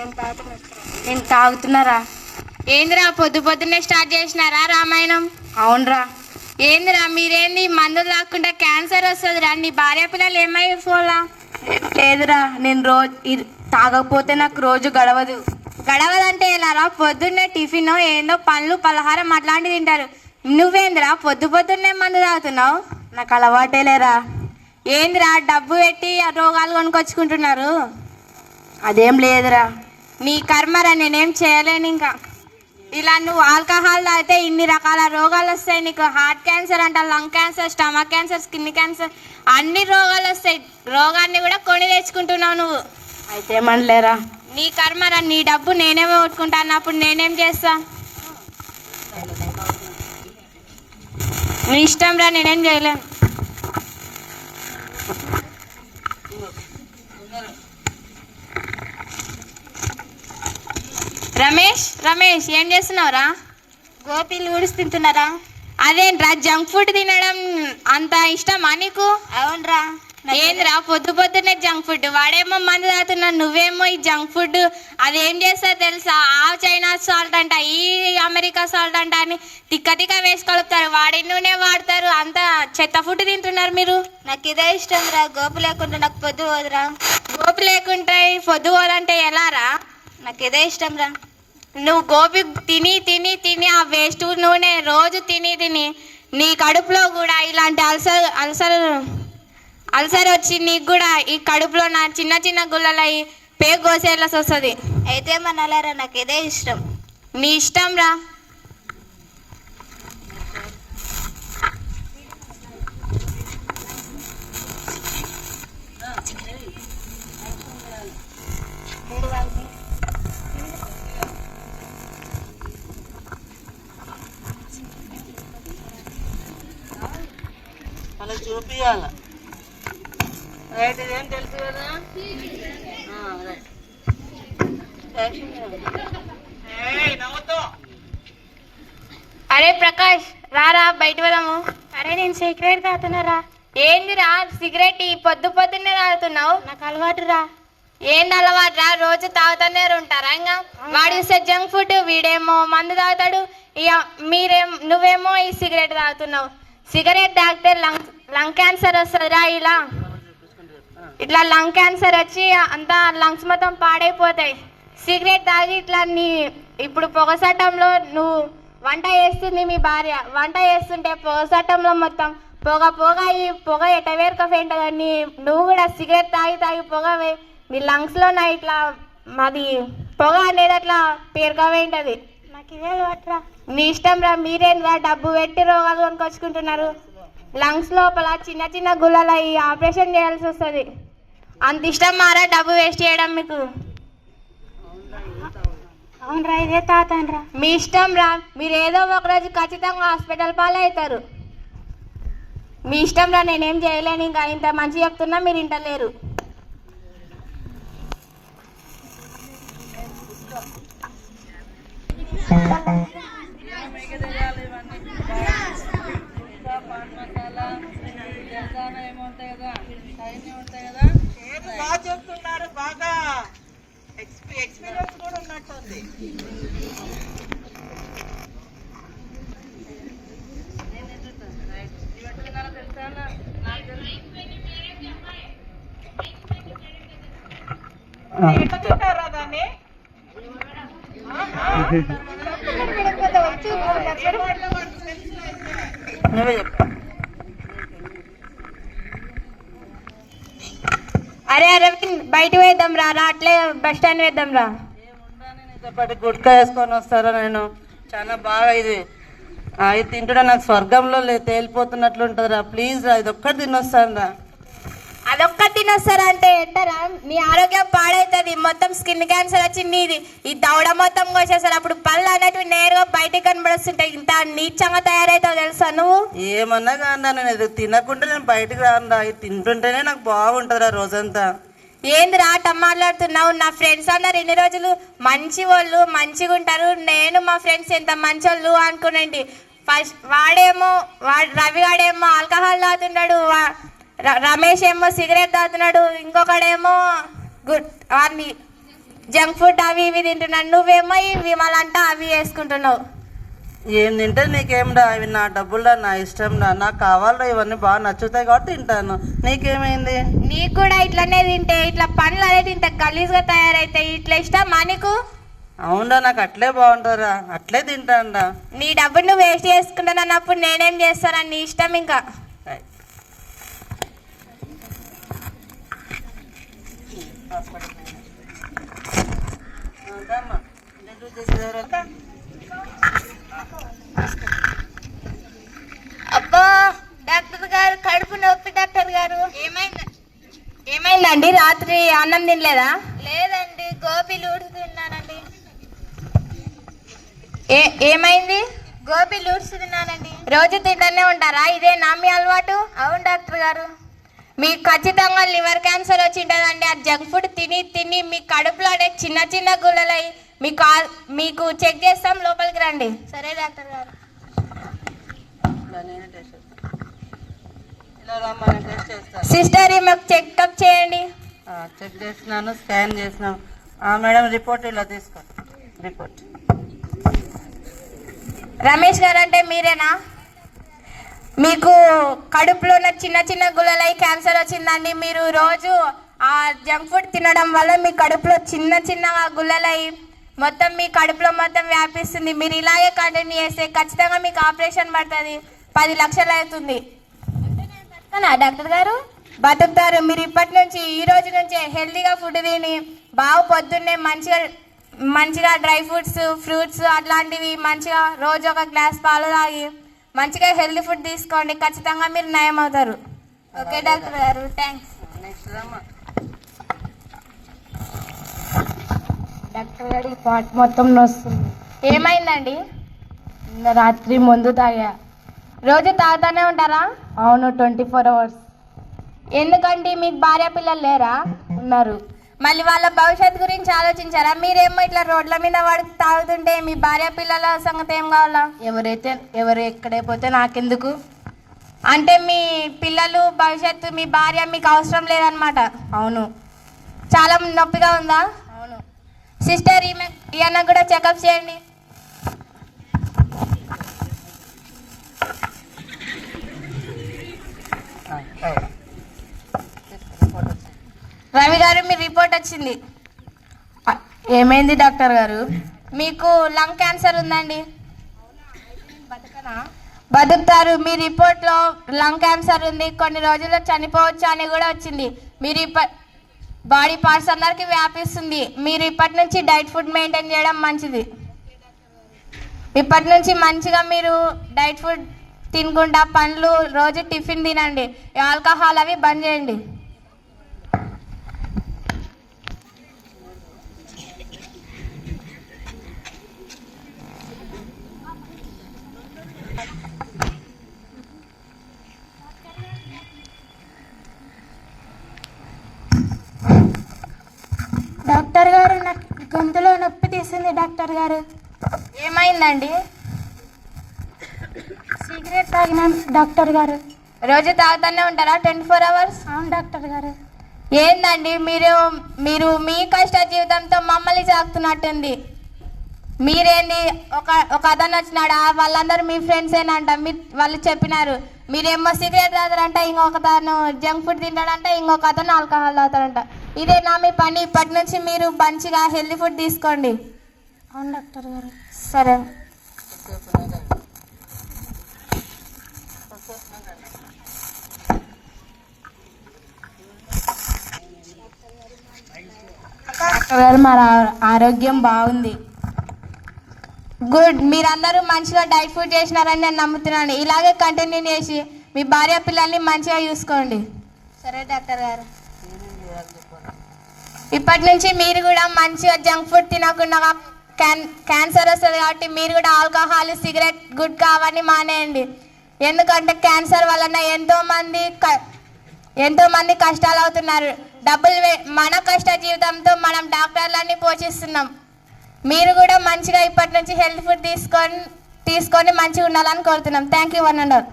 నేను తాగుతున్నా. నేను తాగుతున్నారా? ఏందిరా పొద్దు పొద్దున్నే స్టార్ట్ చేసినారా రామాయణం? అవునరా. ఏందిరా మీరేంది మందులు తాక్కుంటే క్యాన్సర్ వస్తుందిరా? నీ భార్య పిల్లలు ఏమైపోలా లేదురా నేను రోజు తాగకపోతే నాకు రోజు గడవదు. గడవదంటే ఎలారా? పొద్దున్నే టిఫిన్ ఏందో పండ్లు పలహారం అట్లాంటివి తింటారు. నువ్వేందిరా పొద్దు పొద్దున్నే మందు తాగుతున్నావు? నాకు అలవాటే లేరా. ఏందిరా డబ్బు పెట్టి ఆ రోగాలు కొనుక్కొచ్చుకుంటున్నారు? అదేం లేదురా. నీ కర్మరా నేనేం చేయలేను ఇంకా. ఇలా నువ్వు ఆల్కహాల్ తాగితే ఇన్ని రకాల రోగాలు వస్తాయి నీకు. హార్ట్ క్యాన్సర్ అంట lung cancer stomach cancer skin cancer అన్ని రోగాలు వస్తాయి. రోగాన్ని కూడా కొని తెచ్చుకుంటున్నావు నువ్వు. అయితే ఏమనలేరా? నీ కర్మరా నీ డబ్బు నేనే కొట్టుకుంటాను అప్పుడు నేనేం చేస్తా? నీ ఇష్టం రా నేనేం చేయలేను. రమేష్ రమేష్ ఏం చేస్తున్నావురా? గోపీలు ఊడిసి తింటున్నారా? అదేంట్రా జంక్ ఫుడ్ తినడం అంత ఇష్టమా నీకు? అవునరా. ఏందిరా పొద్దు పొద్దున్నే జంక్ ఫుడ్. వాడేమో మందు తాగుతున్నాడు నువ్వేమో ఈ జంక్ ఫుడ్. అదేం చేస్తా తెలుసా? ఆ చైనా సాల్ట్ అంట ఈ అమెరికా సాల్ట్ అంట అని తిక్క తిక్క వేసి కలుపుతారు. వాడి నూనె వాడతారు. అంత చెత్త ఫుడ్ తింటున్నారు మీరు. నాకు ఇదే ఇష్టం రా. గోపి లేకుండా నాకు పొద్దు పోదురా. గోపి లేకుంటాయి పొద్దు పోవాలంటే ఎలారా నాకు ఇదే ఇష్టం రా. నువ్వు గోపి తిని తిని తిని ఆ వేస్ట్ నూనె రోజు తిని తిని నీ కడుపులో కూడా ఇలాంటి అల్సర్ అల్సర్ అల్సర్ వచ్చి నీకు కూడా ఈ కడుపులో నా చిన్న చిన్న గుల్లలు అయ్యి పేగు కోసేయాల్సి వస్తుంది అయితే మనలారా నాకు ఇదే ఇష్టం. నీ ఇష్టం రా. అలా చూపియాల. రైట్ ఇదేం తెలుసు కదా. అరే ప్రకాష్ రారా బయట వెళ్దాము. అరే నేను సిగరెట్ తాగుతున్నారా? ఏందిరా సిగరెట్ ఈ పొద్దు పొద్దున్నే తాగుతున్నావు? నాకు అలవాటు రా. ఏంది అలవాటు రా? రోజు తాగుతూనే ఉంటారా ఇంకా? వాడు ఇస్తే జంక్ ఫుడ్ వీడేమో మందు తాగుతాడు. ఇక మీరేం నువ్వేమో ఈ సిగరెట్ తాగుతున్నావు. సిగరెట్ తాగితే లంగ్ లంగ్ క్యాన్సర్ వస్తుందిరా ఇలా. ఇట్లా లంగ్ క్యాన్సర్ వచ్చి అంతా లంగ్స్ మొత్తం పాడైపోతాయి. సిగరెట్ తాగి ఇట్లా నీ ఇప్పుడు పొగసటంలో నువ్వు వంట చేస్తుంది మీ భార్య. వంట చేస్తుంటే పొగసటంలో మొత్తం పొగ పొగ ఈ పొగ ఎటవేరుకపోయింట నీ నువ్వు కూడా సిగరెట్ తాగి తాగి పొగ వే- నీ లంగ్స్లో నా ఇట్లా మాది పొగ అనేది అట్లా పేరుకపోయింటది. నాకు ఇదే అట్లా మీ ఇష్టం రా మీరేంద్రా డబ్బు పెట్టి రోగాలు కొనుక్కొచ్చుకుంటున్నారు లంగ్స్ లోపల చిన్న చిన్న గుల్లలు అయ్యి ఆపరేషన్ చేయాల్సి వస్తుంది. అంత ఇష్టం మారా డబ్బు వేస్ట్ చేయడం మీకు? అవునరా ఇదే తాతాను రా. మీ ఇష్టం రా మీరు ఏదో ఒక రోజు ఖచ్చితంగా హాస్పిటల్ పాలవుతారు. మీ ఇష్టం రా నేనేం చేయలేను ఇంకా ఇంత మంచి చెప్తున్నా మీరు ఇంటలేరు. మిగతాయాలి అవన్నీ ఉంటాయి కదా? బాగా చెప్తున్నారు బాగా ఎక్స్పీ- ఎక్స్పీరియన్స్ కూడా ఉన్నట్టుంది. ఎట్లా దాన్ని? నువ్వే అరే అరవింద్ బయట వేద్దాం రా అట్లే బస్ స్టాండ్ వేద్దాం రా. పాటు గుట్కా వేసుకొని వస్తారా నేను? చాలా బాగా ఇది. ఆ, ఇది తింటుంటే నాకు స్వర్గంలో లే- తేలిపోతున్నట్లు ఉంటుందిరా. ప్లీజ్ రా ఇది ఒక్కటి తినొస్తాను రా అదొక్క తినొస్తారా అంటే ఎంటరా నీ ఆరోగ్యం పాడవుతుంది మొత్తం స్కిన్ క్యాన్సర్ వచ్చి నీది ఈ దవడ మొత్తం కోసేస్తారు. అప్పుడు పళ్ళు అనేటివి నేరుగా బయటికి కనబడుస్తుంటాయి ఇంత నీచంగా తయారవుతావు తెలుసా నువ్వు? ఏమన్నా కానీ నేను ఇది తినకుండా నేను బయటకు రాను ఇది తింటుంటేనే నాకు బాగుంటుందిరా రోజంతా. ఏందిరా ఆట మాట్లాడుతున్నావు? నా ఫ్రెండ్స్ అన్నారు ఇన్ని రోజులు. మంచి వాళ్ళు మంచిగా ఉంటారు నేను మా ఫ్రెండ్స్ ఎంత మంచి వాళ్ళు అనుకునండి ఫస్ట్ వాడేమో వాడు రవి గాడేమో ఆల్కహాల్ తాగుతున్నాడు. రమేష్ ఏమో సిగరెట్ తాగుతున్నాడు ఇంకొకడేమో గుడ్ వాడిని జంక్ ఫుడ్ అవి ఇవి తింటున్నాను నువ్వేమో ఈ విమలంట అవి వేసుకుంటున్నావు. ఏం తింటే నీకేంరా ఇవి నా డబ్బులురా నా ఇష్టంరా నాకు కావాలరా ఇవన్నీ బాగా నచ్చుతాయి కాబట్టి తింటాను. నీకేమైంది? నీకు కూడా ఇట్లనే తింటే ఇట్లా పనులు అనేది ఇంత గలీజ్గా తయారైతాయి ఇట్లా ఇష్టమా నీకు? అవునరా నాకు అట్లే బాగుంటుందిరా అట్లే తింటానురా. నీ డబ్బులు నువ్వు వేస్ట్ చేసుకుంటానన్నప్పుడు నేనేం చేస్తానని నీ ఇష్టం ఇంకా. అబ్బా డాక్టర్ గారు కడుపు నొప్పి డాక్టర్ గారు. ఏమైంది? ఏమైందండి? రాత్రి అన్నం తినలేదా? లేదండి గోబీలు ఊడుతున్నానండి ఏ ఏమైంది? గోబీలు ఊడుస్తున్నానండి రోజు తింటూనే ఉంటారా? ఇదే నా మీ అలవాటు? అవును డాక్టర్ గారు. మీకు ఖచ్చితంగా లివర్ క్యాన్సర్ వచ్చి ఉంటుందండి ఆ జంక్ ఫుడ్ తిని తిని మీ కడుపులోనే చిన్న చిన్న గుళ్ళలై మీకు మీకు చెక్ చేస్తాం లోపలికి రండి. సరే డాక్టర్ గారు. సిస్టర్ మాకు చెకప్ చేయండి. ఆ, చెక్ చేసినాను స్కాన్ చేసినాను ఆ, మేడం రిపోర్ట్ ఇలా తీసుకో. రిపోర్ట్. రమేష్ గారు అంటే మీరేనా? మీకు కడుపులో ఉన్న చిన్న చిన్న గుళ్ళలై క్యాన్సర్ వచ్చిందండి. మీరు రోజు ఆ జంక్ ఫుడ్ తినడం వల్ల మీ కడుపులో చిన్న చిన్న గుళ్ళలై మొత్తం మీ కడుపులో మొత్తం వ్యాపిస్తుంది. మీరు ఇలాగే కంటిన్యూ చేస్తే ఖచ్చితంగా మీకు ఆపరేషన్ పడుతుంది. పది లక్షలు అవుతుంది. డాక్టర్ గారు? బతుకుతారు. మీరు ఇప్పటి నుంచి ఈ రోజు నుంచే హెల్తీగా ఫుడ్ తిని బాగా పొద్దున్నే మంచిగా మంచిగా డ్రై ఫ్రూట్స్ ఫ్రూట్స్ అట్లాంటివి మంచిగా రోజు ఒక గ్లాస్ పాలు తాగి మంచిగా హెల్తీ ఫుడ్ తీసుకోండి. ఖచ్చితంగా మీరు నయం అవుతారు ఓకే డాక్టర్ గారు థ్యాంక్స్ డాక్టర్ గారి పాట్ మొత్తం నొస్తుంది. ఏమైందండి? రాత్రి మందు తాగా. రోజు తాగుతానే ఉంటారా? అవును ట్వంటీ ఫోర్ అవర్స్. ఎందుకండి? మీకు భార్య పిల్లలు లేరా? ఉన్నారు. మళ్ళీ వాళ్ళ భవిష్యత్తు గురించి ఆలోచించారా? మీరేమో ఇట్లా రోడ్ల మీద వాడి తాగుతుంటే మీ భార్య పిల్లల సంగతి ఏం కావాలా? ఎవరైతే ఎవరు ఎక్కడైపోతే నాకెందుకు? అంటే మీ పిల్లలు భవిష్యత్తు మీ భార్య మీకు అవసరం లేదనమాట అవును. చాలా నొప్పిగా ఉందా? అవును. సిస్టర్ ఈమె ఈయన కూడా చెకప్ చేయండి. ఆ, ఆ. రవి గారు మీ రిపోర్ట్ వచ్చింది. ఏమైంది డాక్టర్ గారు? మీకు లంగ్ క్యాన్సర్ ఉందండి. బతుకుతారు. మీ రిపోర్ట్లో లంగ్ క్యాన్సర్ ఉంది. కొన్ని రోజుల్లో చనిపోవచ్చు అని కూడా వచ్చింది. మీరు బాడీ పార్ట్స్ అందరికి వ్యాపిస్తుంది. మీరు ఇప్పటి నుంచి డైట్ ఫుడ్ మెయింటైన్ చేయడం మంచిది. ఇప్పటి నుంచి మంచిగా మీరు డైట్ ఫుడ్ తినుకుంటా పండ్లు రోజు టిఫిన్ తినండి. ఆల్కహాల్ అవి బంద్ చేయండి. డాక్టర్ గారు నాకు గొంతులో నొప్పి తీసింది డాక్టర్ గారు. ఏమైందండి? సిగరెట్ తాగినాను డాక్టర్ గారు. రోజు తాగుతూనే ఉంటారా? Twenty four hours? అవును డాక్టర్ గారు. ఏందండి? మీరు మీరు మీ కష్ట జీవితంతో మమ్మల్ని సాగుతున్నట్టుంది మీరేంది? ఒక ఒక అతను వచ్చినాడు? ఆ వాళ్ళందరూ మీ ఫ్రెండ్స్ ఏనంట మీ వాళ్ళు చెప్పినారు. మీరేమో సిగరెట్ తాగుతారంట ఇంకొక అతను జంక్ ఫుడ్ తింటాడంట ఇంకొక అతను ఆల్కహాల్ తాగుతాడంట. ఇదే నా మీ పని. ఇప్పటి నుంచి మీరు మంచిగా హెల్తీ ఫుడ్ తీసుకోండి. అవును డాక్టర్ గారు. సరే. డాక్టర్ గారు మా ఆరోగ్యం బాగుంది. గుడ్. మీరందరూ మంచిగా డైట్ ఫుడ్ చేసినారని నేను నమ్ముతున్నాను. ఇలాగే కంటిన్యూ చేసి మీ భార్య పిల్లల్ని మంచిగా చూసుకోండి. సరే డాక్టర్ గారు. ఇప్పటి నుంచి మీరు కూడా మంచిగా జంక్ ఫుడ్ తినకుండా క్యాన్ క్యాన్సర్ వస్తుంది కాబట్టి మీరు కూడా ఆల్కహాల్ సిగరెట్ గుడ్ అవన్నీ మానేయండి. ఎందుకంటే క్యాన్సర్ వలన ఎంతో మంది క- ఎంతో మంది కష్టాలు అవుతున్నారు. డబ్బులు మన కష్ట జీవితంతో మనం డాక్టర్లన్నీ పోషిస్తున్నాం. మీరు కూడా మంచిగా ఇప్పటి నుంచి హెల్త్ ఫుడ్ తీసుకొని తీసుకొని మంచిగా ఉండాలని కోరుతున్నాం. Thank you one and all